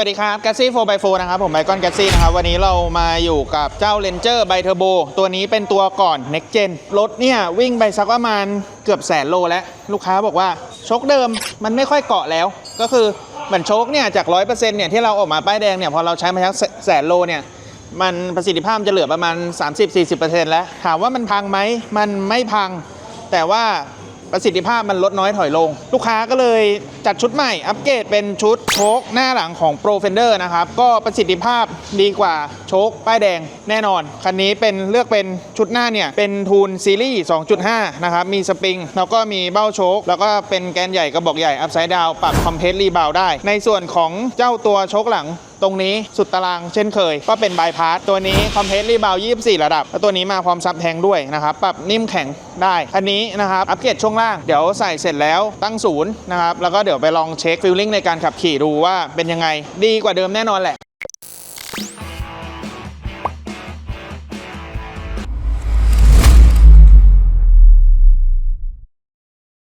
วัสดีครับ g a ซี่ 4x4 นะครับผมไบคอน g a ซี่นะครับ วันนี้เรามาอยู่กับเจ้า Ranger b i Turbo ตัวนี้เป็นตัวก่อน Next Gen รถเนี่ย วิ่งไปสักประมาณเกือบแสนโลแล้ว ลูกค้าบอกว่าชคเดิมมันไม่ค่อยเกาะแล้ว ก็คือเหมือนชคเนี่ย จาก 100%เนี่ยที่เราออกมาป้ายแดงเนี่ย พอเราใช้มาสักแสนโลเนี่ย มันประสิทธิภาพจะเหลือประมาณ 30-40%แล้วถามว่ามันพังไหมมันไม่พัง แต่ว่า ประสิทธิภาพมันลดน้อยถอยลง ลูกค้าก็เลยจัดชุดใหม่ อัปเกรดเป็นชุดโชคหน้าหลังของ Pro Fender นะครับ ก็ประสิทธิภาพดีกว่าโชคป้ายแดงแน่นอน คันนี้เป็นเลือกเป็นชุดหน้าเนี่ยเป็นทูนซีรีส์ 2.5 นะครับ มีสปริง แล้วก็มีเบ้าโชคแล้วก็เป็นแกนใหญ่กระบอกใหญ่อัพไซด์ดาวปรับคอมเพรสรีบาวได้ ในส่วนของเจ้าตัวโชคหลังตรงนี้สุดตารางเช่นเคย ก็เป็นบายพาสตัวนี้คอมเพรสรีบาว24 ระดับ แล้วตัวนี้มาพร้อมซับแทงด้วยนะครับปรับนิ่มแข็งได้อันนี้นะครับอัปเกรดช่วงล่างเดี๋ยวใส่เสร็จแล้วตั้งศูนย์นะครับแล้วก็เดี๋ยวไปลองเช็คฟิลลิ่งในการขับขี่ดูว่าเป็นยังไงดีกว่าเดิมแน่นอนแหละ